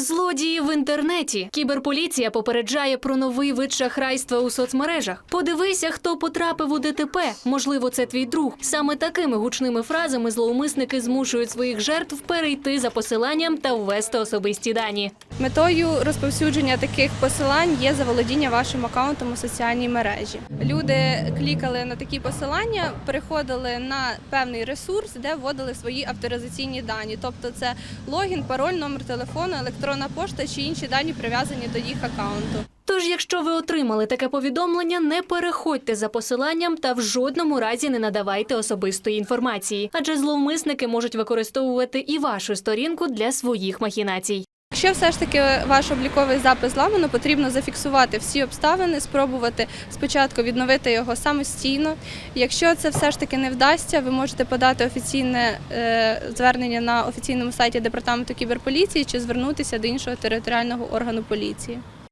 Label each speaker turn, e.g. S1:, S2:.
S1: Злодії в інтернеті. Кіберполіція попереджає про новий вид шахрайства у соцмережах. Подивися, хто потрапив у ДТП. Можливо, це твій друг. Саме такими гучними фразами зловмисники змушують своїх жертв перейти за посиланням та ввести особисті дані.
S2: Метою розповсюдження таких посилань є заволодіння вашим аккаунтом у соціальній мережі. Люди клікали на такі посилання, переходили на певний ресурс, де вводили свої авторизаційні дані, тобто це логін, пароль, номер телефону, електронна пошта чи інші дані прив'язані до їх аккаунту.
S1: Тож, якщо ви отримали таке повідомлення, не переходьте за посиланням та в жодному разі не надавайте особистої інформації, адже зловмисники можуть використовувати і вашу сторінку для своїх махінацій.
S2: Якщо все ж таки ваш обліковий запис зламано, потрібно зафіксувати всі обставини, спробувати спочатку відновити його самостійно. Якщо це все ж таки не вдасться, ви можете подати офіційне е, звернення на офіційному сайті департаменту кіберполіції чи звернутися до іншого територіального органу поліції.